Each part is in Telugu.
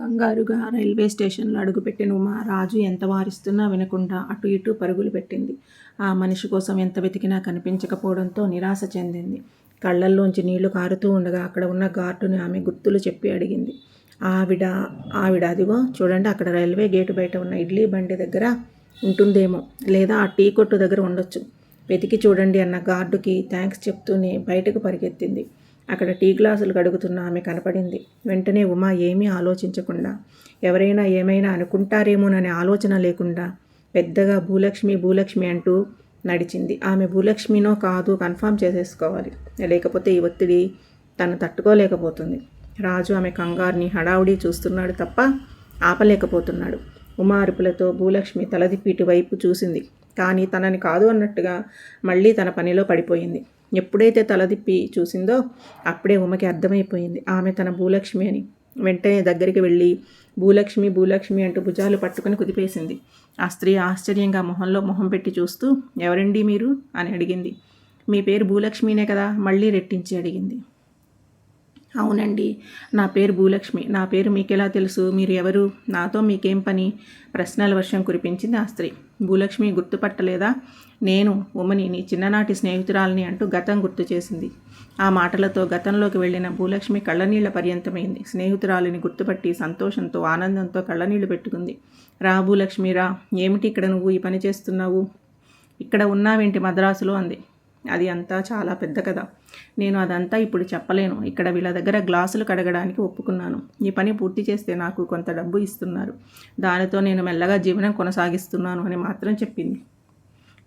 కంగారుగా రైల్వే స్టేషన్లో అడుగుపెట్టిన ఉమా రాజు ఎంత వారిస్తున్నా వినకుండా అటు ఇటు పరుగులు పెట్టింది. ఆ మనిషి కోసం ఎంత వెతికినా కనిపించకపోవడంతో నిరాశ చెందింది. కళ్ళల్లోంచి నీళ్ళు కారుతూ ఉండగా అక్కడ ఉన్న గార్డుని ఆమె గుర్తులు చెప్పి అడిగింది. ఆవిడ ఆవిడ అదిగో చూడండి అక్కడ రైల్వే గేటు బయట ఉన్న ఇడ్లీ బండి దగ్గర ఉంటుందేమో లేదా ఆ టీ కొట్టు దగ్గర ఉండొచ్చు. వెతికి చూడండి అన్న గార్డుకి థ్యాంక్స్ చెప్తూనే బయటకు పరిగెత్తింది. అక్కడ టీ గ్లాసులు కడుగుతున్న ఆమె కనపడింది. వెంటనే ఉమా ఏమీ ఆలోచించకుండా ఎవరైనా ఏమైనా అనుకుంటారేమోననే ఆలోచన లేకుండా పెద్దగా భూలక్ష్మి భూలక్ష్మి అంటూ నడిచింది. ఆమె భూలక్ష్మినో కాదు కన్ఫామ్ చేసేసుకోవాలి. లేకపోతే ఈ ఒత్తిడి తను తట్టుకోలేకపోతుంది. రాజు ఆమె కంగారుని హడావుడి చూస్తున్నాడు తప్ప ఆపలేకపోతున్నాడు. ఉమా అరుపులతో భూలక్ష్మి తలదిప్పి వైపు చూసింది. కానీ తనని కాదు అన్నట్టుగా మళ్ళీ తన పనిలో పడిపోయింది. ఎప్పుడైతే తలదిప్పి చూసిందో అప్పుడే ఉమకి అర్థమైపోయింది. ఆమె తన భూలక్ష్మి అని. వెంటనే దగ్గరికి వెళ్ళి భూలక్ష్మి భూలక్ష్మి అంటూ భుజాలు పట్టుకుని కుదిపేసింది. ఆ స్త్రీ ఆశ్చర్యంగా మొహంలో మొహం పెట్టి చూస్తూ ఎవరండి మీరు? అని అడిగింది. మీ పేరు భూలక్ష్మినే కదా? మళ్ళీ రెట్టించి అడిగింది. అవునండి. నా పేరు భూలక్ష్మి. నా పేరు మీకెలా తెలుసు? మీరు ఎవరు? నాతో మీకేం పని? ప్రశ్నల వర్షం కురిపించింది ఆ స్త్రీ. భూలక్ష్మి గుర్తుపట్టలేదా? నేను ఉమని నీ చిన్ననాటి స్నేహితురాలని అంటూ గతం గుర్తు చేసింది. ఆ మాటలతో గతంలోకి వెళ్ళిన భూలక్ష్మి కళ్ళనీళ్ళ పర్యంతమైంది. స్నేహితురాలిని గుర్తుపట్టి సంతోషంతో ఆనందంతో కళ్ళనీళ్ళు పెట్టుకుంది. రా భూలక్ష్మి రా. ఏమిటి ఇక్కడ నువ్వు ఈ పని చేస్తున్నావు? ఇక్కడ ఉన్నావేంటి మద్రాసులో? అంది. అది అంతా చాలా పెద్ద కథ. నేను అదంతా ఇప్పుడు చెప్పలేను. ఇక్కడ వీళ్ళ దగ్గర గ్లాసులు కడగడానికి ఒప్పుకున్నాను. ఈ పని పూర్తి చేస్తే నాకు కొంత డబ్బు ఇస్తున్నారు. దానితో నేను మెల్లగా జీవనం కొనసాగిస్తున్నాను అని మాత్రం చెప్పింది.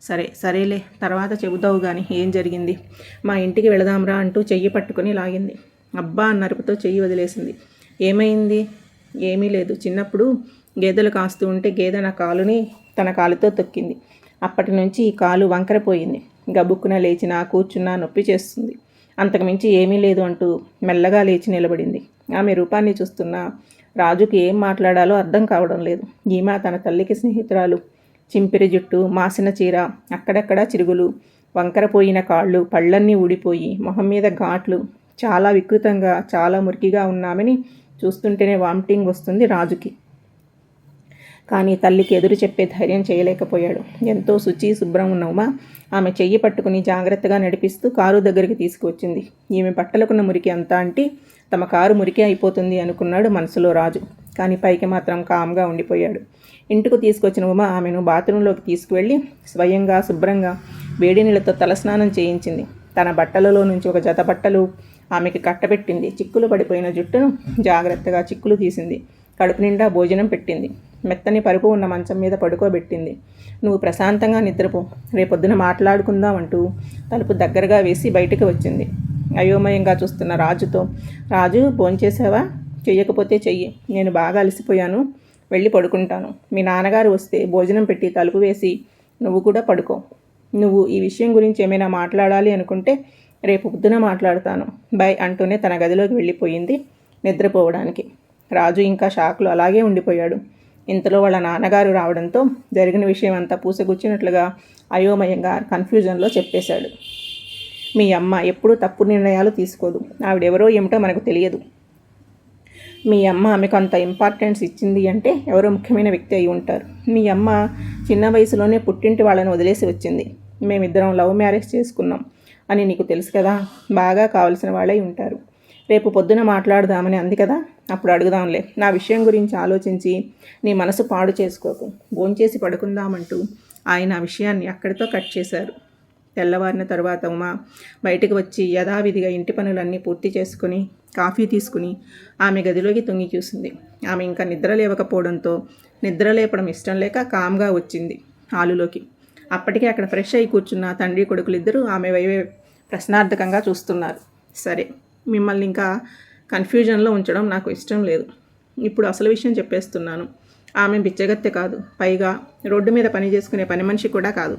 సరే సరేలే. తర్వాత చెబుతావు కానీ ఏం జరిగింది? మా ఇంటికి వెళదాంరా అంటూ చెయ్యి పట్టుకుని లాగింది. అబ్బా నరుపుతో చెయ్యి వదిలేసింది. ఏమైంది? ఏమీ లేదు. చిన్నప్పుడు గేదెలు కాస్తూ ఉంటే గేదె నా కాలుని తన కాలుతో తొక్కింది. అప్పటి నుంచి ఈ కాలు వంకరపోయింది గబుక్కున లేచినా కూర్చున్నా నొప్పి చేస్తుంది. అంతకుమించి ఏమీ లేదు అంటూ మెల్లగా లేచి నిలబడింది. ఆమె రూపాన్ని చూస్తున్న రాజుకి ఏం మాట్లాడాలో అర్థం కావడం లేదు. ఈమె తన తల్లికి స్నేహితురాలు. చింపిరి జుట్టు మాసిన చీర అక్కడక్కడ చిరుగులు వంకరపోయిన కాళ్ళు పళ్ళన్నీ ఊడిపోయి మొహం మీద ఘాట్లు. చాలా వికృతంగా చాలా మురికిగా ఉన్నామని చూస్తుంటేనే వామిటింగ్ వస్తుంది రాజుకి. కానీ తల్లికి ఎదురు చెప్పే ధైర్యం చేయలేకపోయాడు. ఎంతో శుచి శుభ్రం ఉన్న ఉమా ఆమె చెయ్యి పట్టుకుని జాగ్రత్తగా నడిపిస్తూ కారు దగ్గరికి తీసుకువచ్చింది. ఈమె బట్టలకున్న మురికి అంతా అంటే తమ కారు మురికి అయిపోతుంది అనుకున్నాడు మనసులో రాజు. కానీ పైకి మాత్రం కామ్గా ఉండిపోయాడు. ఇంటికి తీసుకొచ్చిన ఉమ ఆమెను బాత్రూంలోకి తీసుకువెళ్ళి స్వయంగా శుభ్రంగా వేడి నీళ్ళతో తలస్నానం చేయించింది. తన బట్టలలో నుంచి ఒక జత బట్టలు ఆమెకి కట్టబెట్టింది. చిక్కులు పడిపోయిన జుట్టును జాగ్రత్తగా చిక్కులు తీసింది. కడుపు నిండా భోజనం పెట్టింది. మెత్తని పరుపు ఉన్న మంచం మీద పడుకోబెట్టింది. నువ్వు ప్రశాంతంగా నిద్రపో. రేపొద్దున మాట్లాడుకుందాం అంటూ తలుపు దగ్గరగా వేసి బయటికి వచ్చింది. అయోమయంగా చూస్తున్న రాజుతో రాజు భోంచేసావా చెయ్యకపోతే చెయ్యి. నేను బాగా అలసిపోయాను. వెళ్ళి పడుకుంటాను. మీ నాన్నగారు వస్తే భోజనం పెట్టి తలుపు వేసి నువ్వు కూడా పడుకో. నువ్వు ఈ విషయం గురించి ఏమైనా మాట్లాడాలి అనుకుంటే రేపు పొద్దున మాట్లాడతాను. బై అంటూనే తన గదిలోకి వెళ్ళిపోయింది నిద్రపోవడానికి. రాజు ఇంకా షాక్లో అలాగే ఉండిపోయాడు. ఇంతలో వాళ్ళ నాన్నగారు రావడంతో జరిగిన విషయం అంతా పూసగుచ్చినట్లుగా అయోమయంగా కన్ఫ్యూజన్లో చెప్పేశాడు. మీ అమ్మ ఎప్పుడూ తప్పు నిర్ణయాలు తీసుకోదు. ఆవిడెవరో ఏమిటో మనకు తెలియదు. మీ అమ్మ ఆమెకు అంత ఇంపార్టెన్స్ ఇచ్చింది అంటే ఎవరో ముఖ్యమైన వ్యక్తి అయి ఉంటారు. మీ అమ్మ చిన్న వయసులోనే పుట్టింటి వాళ్ళని వదిలేసి వచ్చింది. మేమిద్దరం లవ్ మ్యారేజ్ చేసుకున్నాం అని నీకు తెలుసు కదా? బాగా కావలసిన వాళ్ళై ఉంటారు. రేపు పొద్దున మాట్లాడదామని అంది కదా అప్పుడు అడుగుదాంలే. నా విషయం గురించి ఆలోచించి నీ మనసు పాడు చేసుకోకు. భోంచేసి పడుకుందామంటూ ఆయన ఆ విషయాన్ని అక్కడితో కట్ చేశారు. తెల్లవారిన తర్వాత ఉమా బయటకు వచ్చి యథావిధిగా ఇంటి పనులన్నీ పూర్తి చేసుకుని కాఫీ తీసుకుని ఆమె గదిలోకి తొంగి చూసింది. ఆమె ఇంకా నిద్ర లేవకపోవడంతో నిద్ర లేపడం ఇష్టం లేక కామ్గా వచ్చింది హాలులోకి. అప్పటికే అక్కడ ఫ్రెష్ అయి కూర్చున్న తండ్రి కొడుకులు ఆమె వైవే ప్రశ్నార్థకంగా చూస్తున్నారు. సరే మిమ్మల్ని ఇంకా కన్ఫ్యూజన్లో ఉంచడం నాకు ఇష్టం లేదు. ఇప్పుడు అసలు విషయం చెప్పేస్తున్నాను. ఆమె బిచ్చగత్తె కాదు. పైగా రోడ్డు మీద పని చేసుకునే పని మనిషి కూడా కాదు.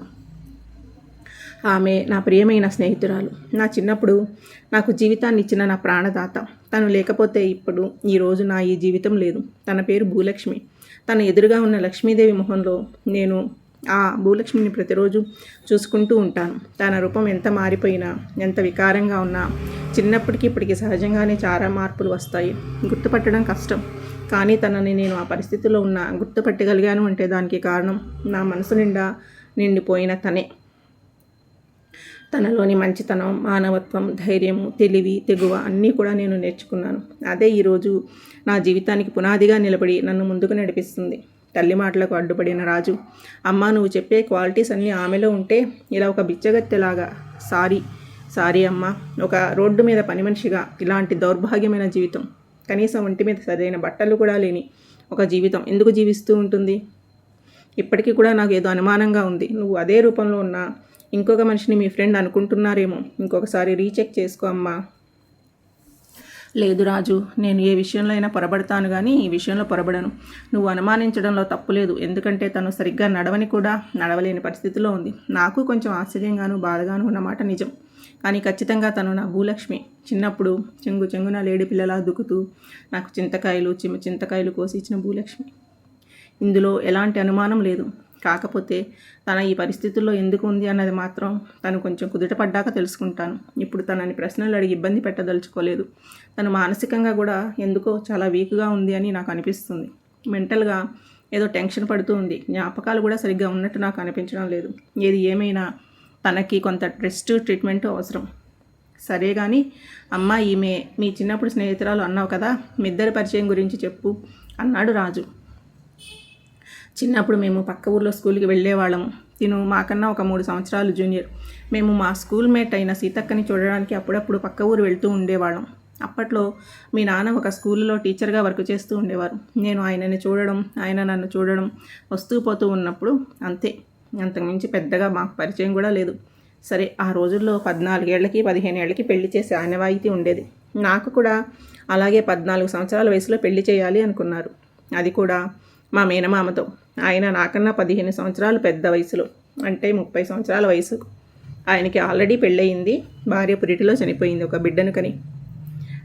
ఆమె నా ప్రియమైన స్నేహితురాలు. నా చిన్నప్పుడు నాకు జీవితాన్ని ఇచ్చిన నా ప్రాణదాత. తను లేకపోతే ఇప్పుడు ఈరోజు నా ఈ జీవితం లేదు. తన పేరు భూలక్ష్మి. తన ఎదురుగా ఉన్న లక్ష్మీదేవి మొహంలో నేను ఆ భూలక్ష్మిని ప్రతిరోజు చూసుకుంటూ ఉంటాను. తన రూపం ఎంత మారిపోయినా ఎంత వికారంగా ఉన్నా చిన్నప్పటికీ ఇప్పటికి సహజంగానే చాలా మార్పులు వస్తాయి. గుర్తుపట్టడం కష్టం. కానీ తనని నేను ఆ పరిస్థితిలో ఉన్న గుర్తుపట్టగలిగాను అంటే దానికి కారణం నా మనసు నిండా నిండిపోయిన తనే. తనలోని మంచితనం మానవత్వం ధైర్యము తెలివి తెగువ అన్నీ కూడా నేను నేర్చుకున్నాను. అదే ఈరోజు నా జీవితానికి పునాదిగా నిలబడి నన్ను ముందుకు నడిపిస్తుంది. తల్లి మాటలకు అడ్డుపడిన రాజు అమ్మ నువ్వు చెప్పే క్వాలిటీస్ అన్నీ ఆమెలో ఉంటే ఇలా ఒక బిచ్చగత్తెలాగా సారీ సారీ అమ్మ ఒక రోడ్డు మీద పని మనిషిగా ఇలాంటి దౌర్భాగ్యమైన జీవితం కనీసం ఒంటి మీద సరైన బట్టలు కూడా లేని ఒక జీవితం ఎందుకు జీవిస్తూ ఉంటుంది? ఇప్పటికీ కూడా నాకు ఏదో అనుమానంగా ఉంది. నువ్వు అదే రూపంలో ఉన్న ఇంకొక మనిషిని మీ ఫ్రెండ్ అనుకుంటున్నారేమో. ఇంకొకసారి రీచెక్ చేసుకో అమ్మా. లేదు రాజు నేను ఏ విషయంలో అయినా పొరబడతాను కానీ ఈ విషయంలో పొరబడను. నువ్వు అనుమానించడంలో తప్పు లేదు. ఎందుకంటే తను సరిగ్గా నడవని కూడా నడవలేని పరిస్థితిలో ఉంది. నాకు కొంచెం ఆశ్చర్యంగాను బాధగాను ఉన్నమాట నిజం. కానీ ఖచ్చితంగా తను నా భూలక్ష్మి. చిన్నప్పుడు చెంగు చెంగున లేడి పిల్లలా దుకుతూ నాకు చింతకాయలు చిమ్మ చింతకాయలు కోసి ఇచ్చిన భూలక్ష్మి. ఇందులో ఎలాంటి అనుమానం లేదు. కాకపోతే తన ఈ పరిస్థితుల్లో ఎందుకు ఉంది అన్నది మాత్రం తను కొంచెం కుదుటపడ్డాక తెలుసుకుంటాను. ఇప్పుడు తనని ప్రశ్నలు అడిగి ఇబ్బంది పెట్టదలుచుకోలేదు. తను మానసికంగా కూడా ఎందుకో చాలా వీక్గా ఉంది అని నాకు అనిపిస్తుంది. మెంటల్గా ఏదో టెన్షన్ పడుతూ ఉంది. జ్ఞాపకాలు కూడా సరిగ్గా ఉన్నట్టు నాకు అనిపించడం లేదు. ఏది ఏమైనా తనకి కొంత రెస్ట్ ట్రీట్మెంట్ అవసరం. సరే కానీ అమ్మ ఈమె మీ చిన్నప్పుడు స్నేహితురాలు అన్నావు కదా మీ ఇద్దరి పరిచయం గురించి చెప్పు అన్నాడు రాజు. చిన్నప్పుడు మేము పక్క ఊర్లో స్కూల్కి వెళ్ళేవాళ్ళము తిను మాకన్నా ఒక మూడు సంవత్సరాలు జూనియర్. మేము మా స్కూల్ మేట్ అయిన సీతక్కని చూడడానికి అప్పుడప్పుడు పక్క ఊరు వెళ్తూ ఉండేవాళ్ళం. అప్పట్లో మీ నాన్న ఒక స్కూల్లో టీచర్గా వర్క్ చేస్తూ ఉండేవారు. నేను ఆయనని చూడడం ఆయన నన్ను చూడడం వస్తూ పోతూ ఉన్నప్పుడు అంతే. అంతకుమించి పెద్దగా మాకు పరిచయం కూడా లేదు. సరే ఆ రోజుల్లో పద్నాలుగేళ్ళకి పదిహేను ఏళ్ళకి పెళ్ళి చేసే ఆనవాయితీ ఉండేది. నాకు కూడా అలాగే పద్నాలుగు సంవత్సరాల వయసులో పెళ్ళి చేయాలి అనుకున్నారు. అది కూడా మా మేనమామతో. ఆయన నాకన్నా పదిహేను సంవత్సరాలు పెద్ద వయసులో. అంటే ముప్పై సంవత్సరాల వయసు. ఆయనకి ఆల్రెడీ పెళ్ళయింది. భార్య పురిటిలో చనిపోయింది ఒక బిడ్డను కని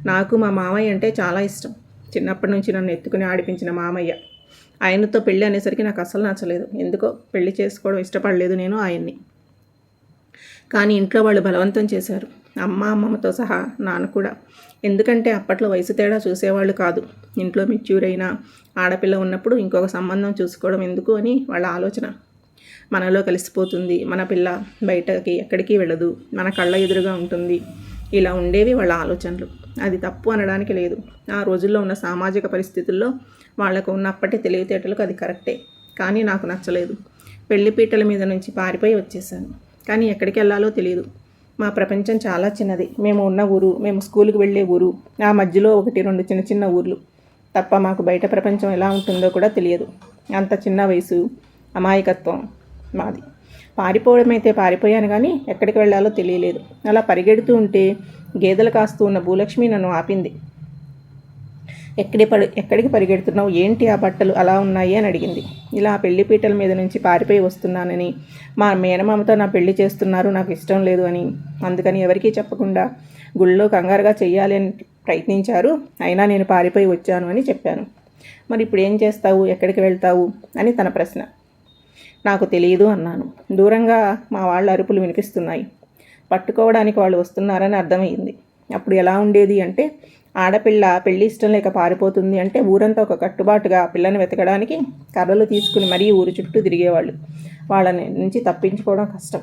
నాకు మా మామయ్య అంటే చాలా ఇష్టం. చిన్నప్పటి నుంచి నన్ను ఎత్తుకుని ఆడిపించిన మామయ్య. ఆయనతో పెళ్ళి అనేసరికి నాకు అసలు నచ్చలేదు. ఎందుకో పెళ్ళి చేసుకోవడం ఇష్టపడలేదు నేను ఆయన్ని. కానీ ఇంట్లో వాళ్ళు బలవంతం చేశారు. అమ్మ అమ్మమ్మతో సహా నాన్న కూడా. ఎందుకంటే అప్పట్లో వయసు తేడా చూసేవాళ్ళు కాదు. ఇంట్లో మెచ్యూర్ అయిన ఆడపిల్ల ఉన్నప్పుడు ఇంకొక సంబంధం చూసుకోవడం ఎందుకు అని వాళ్ళ ఆలోచన. మనలో కలిసిపోతుంది. మన పిల్ల బయటకి ఎక్కడికి వెళ్ళదు. మన కళ్ళ ఎదురుగా ఉంటుంది. ఇలా ఉండేవి వాళ్ళ ఆలోచనలు. అది తప్పు అనడానికి లేదు. ఆ రోజుల్లో ఉన్న సామాజిక పరిస్థితుల్లో వాళ్ళకు ఉన్నప్పటి తెలివితేటలకు అది కరెక్టే. కానీ నాకు నచ్చలేదు. పెళ్ళిపీటల మీద నుంచి పారిపోయి వచ్చేసాను. కానీ ఎక్కడికి వెళ్ళాలో తెలియదు మా ప్రపంచం చాలా చిన్నది. మేము ఉన్న ఊరు మేము స్కూల్కి వెళ్ళే ఊరు ఆ మధ్యలో ఒకటి రెండు చిన్న చిన్న ఊర్లు. తప్ప మాకు బయట ప్రపంచం ఎలా ఉంటుందో కూడా తెలియదు. అంత చిన్న వయసు అమాయకత్వం మాది. పారిపోవడం అయితే పారిపోయాను కానీ ఎక్కడికి వెళ్ళాలో తెలియలేదు. అలా పరిగెడుతూ ఉంటే గేదెలు కాస్తూ ఉన్న భూలక్ష్మి నన్ను ఆపింది. ఎక్కడి పడి ఎక్కడికి పరిగెడుతున్నావు? ఏంటి ఆ బట్టలు? అలా ఉన్నాయి అని అడిగింది. ఇలా పెళ్ళిపీటల మీద నుంచి పారిపోయి వస్తున్నానని. మా మేనమామతో నా పెళ్ళి చేస్తున్నారు నాకు ఇష్టం లేదు అని. అందుకని ఎవరికీ చెప్పకుండా గుళ్ళో కంగారుగా చెయ్యాలి అని ప్రయత్నించారు. అయినా నేను పారిపోయి వచ్చాను అని చెప్పాను. మరి ఇప్పుడు ఏం చేస్తావు? ఎక్కడికి వెళ్తావు? అని తన ప్రశ్న. నాకు తెలియదు అన్నాను. దూరంగా మా వాళ్ళ అరుపులు వినిపిస్తున్నాయి. పట్టుకోవడానికి వాళ్ళు వస్తున్నారని అర్థమైంది అప్పుడు ఎలా ఉండేది అంటే ఆడపిల్ల పెళ్ళి ఇష్టం లేక పారిపోతుంది అంటే ఊరంతా ఒక కట్టుబాటుగా పిల్లని వెతకడానికి కర్రలు తీసుకుని మరీ ఊరు చుట్టూ తిరిగేవాళ్ళు. వాళ్ళని నుంచి తప్పించుకోవడం కష్టం.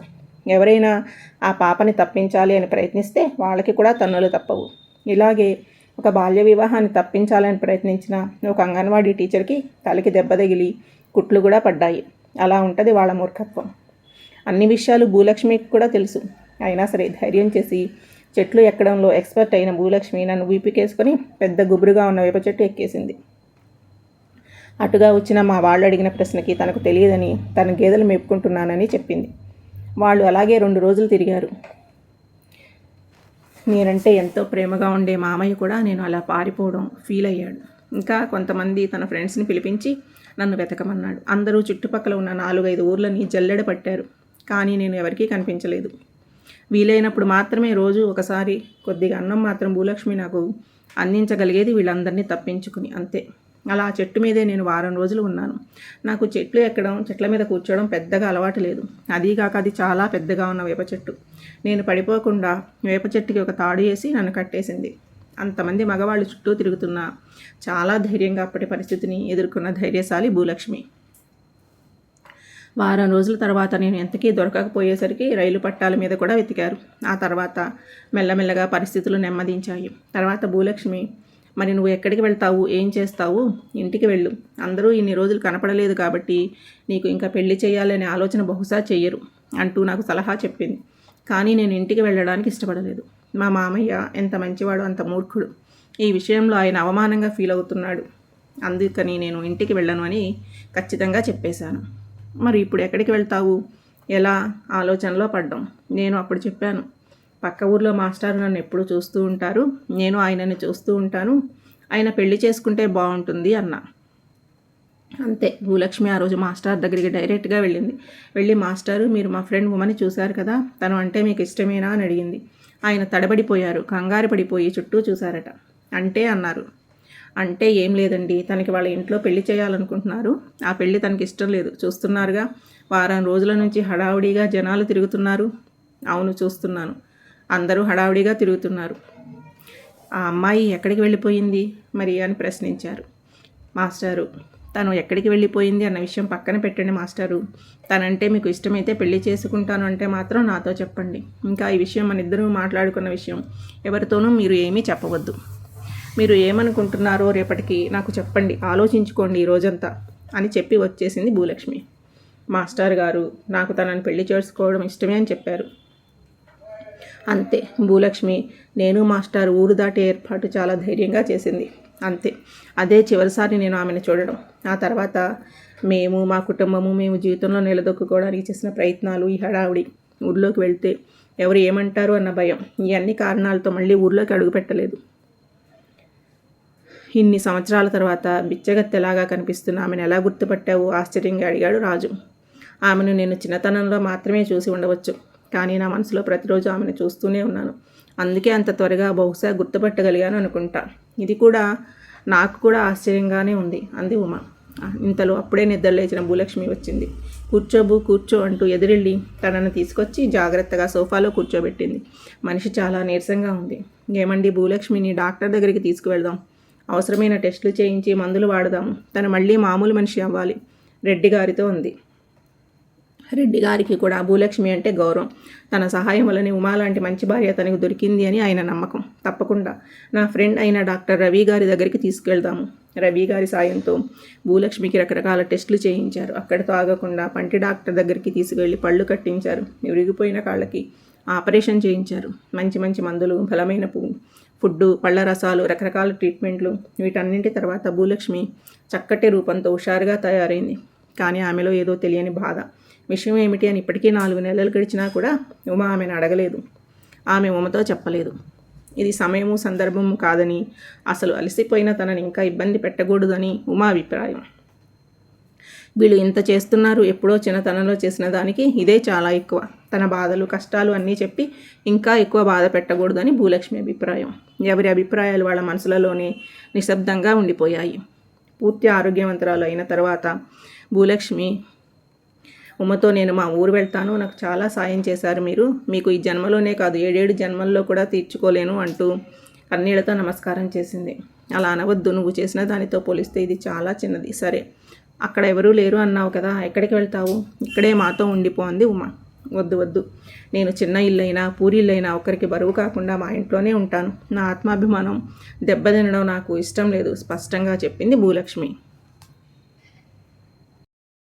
ఎవరైనా ఆ పాపని తప్పించాలి అని ప్రయత్నిస్తే వాళ్ళకి కూడా తన్నులు తప్పవు. ఇలాగే ఒక బాల్య వివాహాన్ని తప్పించాలని ప్రయత్నించిన ఒక అంగన్వాడీ టీచర్కి తలకి దెబ్బ తగిలి కుట్లు కూడా పడ్డాయి. అలా ఉంటుంది వాళ్ళ మూర్ఖత్వం. అన్ని విషయాలు భూలక్ష్మికి కూడా తెలుసు. అయినా సరే ధైర్యం చేసి చెట్లు ఎక్కడంలో ఎక్స్పర్ట్ అయిన భూలక్ష్మి నన్ను ఊపికేసుకొని పెద్ద గుబురుగా ఉన్న వేప చెట్టు ఎక్కేసింది. అటుగా వచ్చిన మా వాళ్ళు అడిగిన ప్రశ్నకి తనకు తెలియదని తన గేదెలు మేపుకుంటున్నానని చెప్పింది. వాళ్ళు అలాగే రెండు రోజులు తిరిగారు. నేనంటే ఎంతో ప్రేమగా ఉండే మామయ్య కూడా నేను అలా పారిపోవడం ఫీల్ అయ్యాడు. ఇంకా కొంతమంది తన ఫ్రెండ్స్ని పిలిపించి నన్ను వెతకమన్నాడు. అందరూ చుట్టుపక్కల ఉన్న నాలుగైదు ఊర్లని జల్లెడ పట్టారు. కానీ నేను ఎవరికీ కనిపించలేదు. వీలైనప్పుడు మాత్రమే రోజు ఒకసారి కొద్దిగా అన్నం మాత్రం భూలక్ష్మి నాకు అందించగలిగేది వీళ్ళందరినీ తప్పించుకుని అంతే. అలా చెట్టు మీదే నేను వారం రోజులు ఉన్నాను. నాకు చెట్లు ఎక్కడం చెట్ల మీద కూర్చోవడం పెద్దగా అలవాటు లేదు. అదీగాక అది చాలా పెద్దగా ఉన్న వేప చెట్టు. నేను పడిపోకుండా వేప చెట్టుకి ఒక తాడు వేసి నన్ను కట్టేసింది. అంతమంది మగవాళ్ళు చుట్టూ తిరుగుతున్నా చాలా ధైర్యంగా అప్పటి పరిస్థితిని ఎదుర్కొన్న ధైర్యశాలి భూలక్ష్మి. వారం రోజుల తర్వాత నేను ఎంతకీ దొరకకపోయేసరికి రైలు పట్టాల మీద కూడా వెతికారు. ఆ తర్వాత మెల్లమెల్లగా పరిస్థితులు నెమ్మదించాయి. తర్వాత భూలక్ష్మి మరి నువ్వు ఎక్కడికి వెళ్తావు? ఏం చేస్తావు? ఇంటికి వెళ్ళు. అందరూ ఇన్ని రోజులు కనపడలేదు కాబట్టి నీకు ఇంకా పెళ్ళి చేయాలనే ఆలోచన బహుశా చెయ్యరు అంటూ నాకు సలహా చెప్పింది. కానీ నేను ఇంటికి వెళ్ళడానికి ఇష్టపడలేదు. మా మామయ్య ఎంత మంచివాడు అంత మూర్ఖుడు. ఈ విషయంలో ఆయన అవమానంగా ఫీల్ అవుతున్నాడు. అందుకని నేను ఇంటికి వెళ్ళను అని ఖచ్చితంగా చెప్పేశాను. మరి ఇప్పుడు ఎక్కడికి వెళ్తావు? ఎలా? ఆలోచనలో పడ్డాం. నేను అప్పుడు చెప్పాను. పక్క ఊర్లో మాస్టర్ నన్ను ఎప్పుడు చూస్తూ ఉంటారు. నేను ఆయనని చూస్తూ ఉంటాను. ఆయన పెళ్ళి చేసుకుంటే బాగుంటుంది అన్నా. అంతే. భూలక్ష్మి ఆ రోజు మాస్టర్ దగ్గరికి డైరెక్ట్గా వెళ్ళింది. వెళ్ళి మాస్టారు మీరు మా ఫ్రెండ్ ఉమని చూశారు కదా? తను అంటే మీకు ఇష్టమేనా అని అడిగింది. ఆయన తడబడిపోయారు. కంగారు పడిపోయి చుట్టూ చూశారట. అంటే అన్నారు. అంటే ఏం లేదండి. తనకి వాళ్ళ ఇంట్లో పెళ్ళి చేయాలనుకుంటున్నారు. ఆ పెళ్ళి తనకి ఇష్టం లేదు. చూస్తున్నారుగా. వారం రోజుల నుంచి హడావుడిగా జనాలు తిరుగుతున్నారు. అవును చూస్తున్నాను. అందరూ హడావుడిగా తిరుగుతున్నారు. ఆ అమ్మాయి ఎక్కడికి వెళ్ళిపోయింది? మరి అని ప్రశ్నించారు. మాస్టారు తను ఎక్కడికి వెళ్ళిపోయింది అన్న విషయం పక్కన పెట్టండి మాస్టారు. తనంటే మీకు ఇష్టమైతే పెళ్ళి చేసుకుంటాను అంటే మాత్రం నాతో చెప్పండి. ఇంకా ఈ విషయం మన ఇద్దరూ మాట్లాడుకున్న విషయం. ఎవరితోనూ మీరు ఏమీ చెప్పవద్దు. మీరు ఏమనుకుంటున్నారో రేపటికి నాకు చెప్పండి ఆలోచించుకోండి ఈ రోజంతా అని చెప్పి వచ్చేసింది భూలక్ష్మి. మాస్టర్ గారు నాకు తనని పెళ్ళి చేసుకోవడం ఇష్టమే అని చెప్పారు. అంతే భూలక్ష్మి నేను మాస్టర్ ఊరు దాటి ఏర్పాటు చాలా ధైర్యంగా చేసింది. అంతే అదే చివరిసారి నేను ఆమెను చూడడం. ఆ తర్వాత మేము మా కుటుంబము మేము జీవితంలో నిలదొక్కుకోవడానికి చేసిన ప్రయత్నాలు ఈ హడావుడి ఊర్లోకి వెళ్తే ఎవరు ఏమంటారు అన్న భయం ఇవన్నీ కారణాలతో మళ్ళీ ఊర్లోకి అడుగుపెట్టలేదు. ఇన్ని సంవత్సరాల తర్వాత బిచ్చగత్తెలాగా కనిపిస్తున్న ఆమెను ఎలా గుర్తుపట్టావు? ఆశ్చర్యంగా అడిగాడు రాజు. ఆమెను నేను చిన్నతనంలో మాత్రమే చూసి ఉండవచ్చు. కానీ నా మనసులో ప్రతిరోజు ఆమెను చూస్తూనే ఉన్నాను. అందుకే అంత త్వరగా బహుశా గుర్తుపట్టగలిగాను అనుకుంటా. ఇది కూడా నాకు కూడా ఆశ్చర్యంగానే ఉంది అంది ఉమ. ఇంతలో అప్పుడే నిద్రలేచిన భూలక్ష్మి వచ్చింది. కూర్చోబు కూర్చో అంటూ ఎదురెళ్ళి తనను తీసుకొచ్చి జాగ్రత్తగా సోఫాలో కూర్చోబెట్టింది. మనిషి చాలా నీరసంగా ఉంది. ఏమండి భూలక్ష్మిని డాక్టర్ దగ్గరికి తీసుకువెళ్దాం. అవసరమైన టెస్టులు చేయించి మందులు వాడదాం తను మళ్ళీ మామూలు మనిషి అవ్వాలి రెడ్డి గారితో ఉంది రెడ్డి గారికి కూడా భూలక్ష్మి అంటే గౌరవం. తన సహాయం వలని ఉమా లాంటి మంచి భార్య తనకు దొరికింది అని ఆయన నమ్మకం. తప్పకుండా. నా ఫ్రెండ్ అయిన డాక్టర్ రవి గారి దగ్గరికి తీసుకెళ్దాము. రవి గారి సాయంతో భూలక్ష్మికి రకరకాల టెస్టులు చేయించారు. అక్కడితో ఆగకుండా పంటి డాక్టర్ దగ్గరికి తీసుకెళ్ళి పళ్ళు కట్టించారు. విరిగిపోయిన కాళ్ళకి ఆపరేషన్ చేయించారు. మంచి మంచి మందులు బలమైన పువ్వు. ఫుడ్డు పళ్ళ రసాలు రకరకాల ట్రీట్మెంట్లు వీటన్నింటి తర్వాత భూలక్ష్మి చక్కటి రూపంతో హుషారుగా తయారైంది. కానీ ఆమెలో ఏదో తెలియని బాధ. విషయం ఏమిటి అని ఇప్పటికీ నాలుగు నెలలు గడిచినా కూడా ఉమ ఆమెను అడగలేదు. ఆమె ఉమతో చెప్పలేదు. ఇది సమయము సందర్భము కాదని అసలు అలసిపోయిన తనని ఇంకా ఇబ్బంది పెట్టకూడదని ఉమా అభిప్రాయం. వీళ్ళు ఇంత చేస్తున్నారు ఎప్పుడో చిన్నతనంలో చేసిన దానికి ఇదే చాలా ఎక్కువ. తన బాధలు కష్టాలు అన్నీ చెప్పి ఇంకా ఎక్కువ బాధ పెట్టకూడదని భూలక్ష్మి అభిప్రాయం. ఎవరి అభిప్రాయాలు వాళ్ళ మనసులలోనే నిశ్శబ్దంగా ఉండిపోయాయి. పూర్తి ఆరోగ్యవంతురాలు అయిన తర్వాత భూలక్ష్మి ఉమ్మతో నేను మా ఊరు వెళ్తాను నాకు చాలా సాయం చేశారు మీరు. మీకు ఈ జన్మలోనే కాదు ఏడేడు జన్మల్లో కూడా తీర్చుకోలేను అంటూ కన్నీళ్ళతో నమస్కారం చేసింది. అలా అనవద్దు నువ్వు చేసిన దానితో పోలిస్తే ఇది చాలా చిన్నది. సరే అక్కడ ఎవరూ లేరు అన్నావు కదా ఎక్కడికి వెళ్తావు? ఇక్కడే మాతో ఉండిపోంది ఉమా. వద్దు వద్దు. నేను చిన్న ఇల్లైనా పూరిల్లైనా ఒకరికి బరువు కాకుండా మా ఇంట్లోనే ఉంటాను. నా ఆత్మాభిమానం దెబ్బతినడం నాకు ఇష్టం లేదు స్పష్టంగా చెప్పింది భూలక్ష్మి.